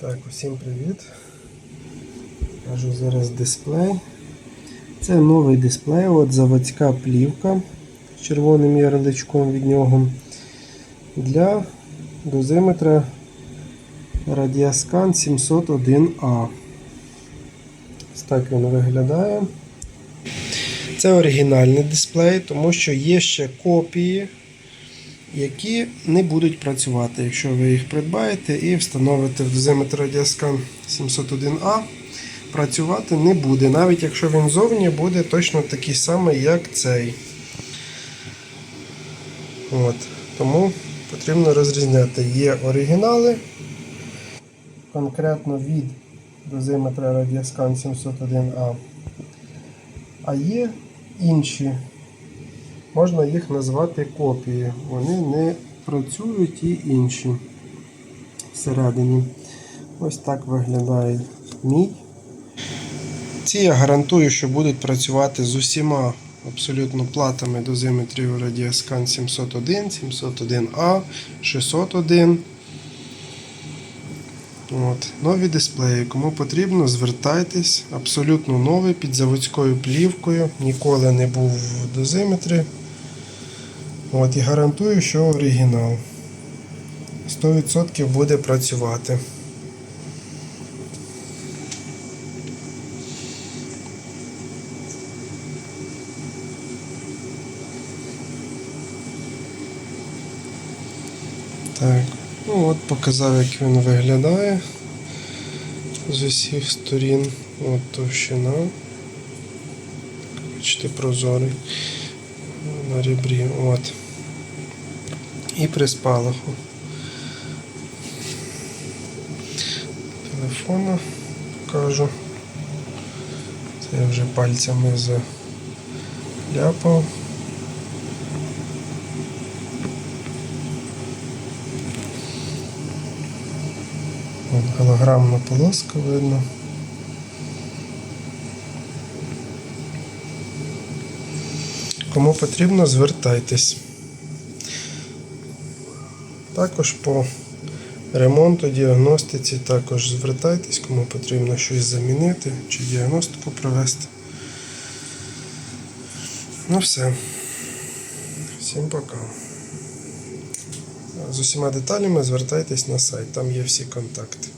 Так, усім привіт. Кажу зараз дисплей. Це новий дисплей, от заводська плівка з червоним ярличком від нього для дозиметра Radiascan 701A. Ось так він виглядає. Це оригінальний дисплей, тому що є ще копії які не будуть працювати, якщо ви їх придбаєте і встановите в дозиметр Radiascan 701A, працювати не буде, навіть якщо він зовні буде точно такий самий, як цей. От. Тому потрібно розрізняти. Є оригінали, конкретно від дозиметра Radiascan 701A, а є інші можна їх назвати копії. Вони не працюють і інші всередині. Ось так виглядає мій. Ці я гарантую, що будуть працювати з усіма абсолютно платами дозиметрів Radiascan 701, 701A, 601. От. Нові дисплеї. Кому потрібно, звертайтесь. Абсолютно новий під заводською плівкою. Ніколи не був в дозиметрі. От, і гарантую, що оригінал. 100% буде працювати. Так, ну от показав, як він виглядає з усіх сторін. От товщина. Бачите, прозорий на ребрі. От. І при спалаху. Телефона покажу. Це я вже пальцями заляпав. Голограмна полоска видно. Кому потрібно, звертайтесь. Також по ремонту, діагностиці також звертайтесь, кому потрібно щось замінити чи діагностику провести. Ну все. Всім пока. З усіма деталями звертайтесь на сайт, там є всі контакти.